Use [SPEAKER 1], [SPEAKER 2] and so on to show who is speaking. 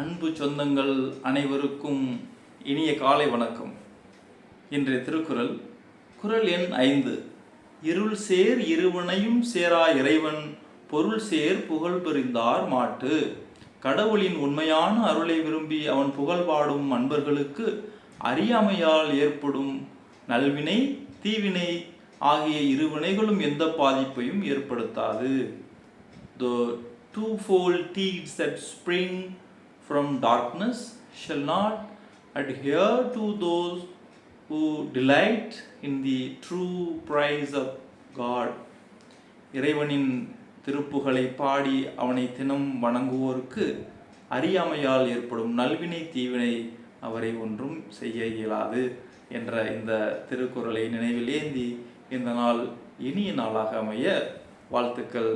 [SPEAKER 1] அன்பு சொந்தங்கள் அனைவருக்கும் இனிய காலை வணக்கம். இன்றைய திருக்குறள் குறள் எண் ஐந்து. இருள் சேர் இருவனையும் சேரா இறைவன் பொருள் சேர் புகழ் பெறிந்தார் மாட்டு. கடவுளின் உண்மையான அருளை விரும்பி அவன் புகழ் பாடும் அன்பர்களுக்கு அறியாமையால் ஏற்படும் நல்வினை தீவினை ஆகிய இரு வினைகளும் எந்த பாதிப்பையும் ஏற்படுத்தாது. The twofold deeds that spring from darkness shall not adhere to those who delight in the true prize of God. இறைவனின் திருப்புகளை பாடி அவனை தினம் வணங்குவோருக்கு அறியாமையால் ஏற்படும் நல்வினை தீவினை அவரை ஒன்றும் செய்ய இயலாது என்ற இந்த திருக்குறளை நினைவில் ஏந்தி இந்த நாள் இனிய நாளாக அமைய வாழ்த்துக்கள்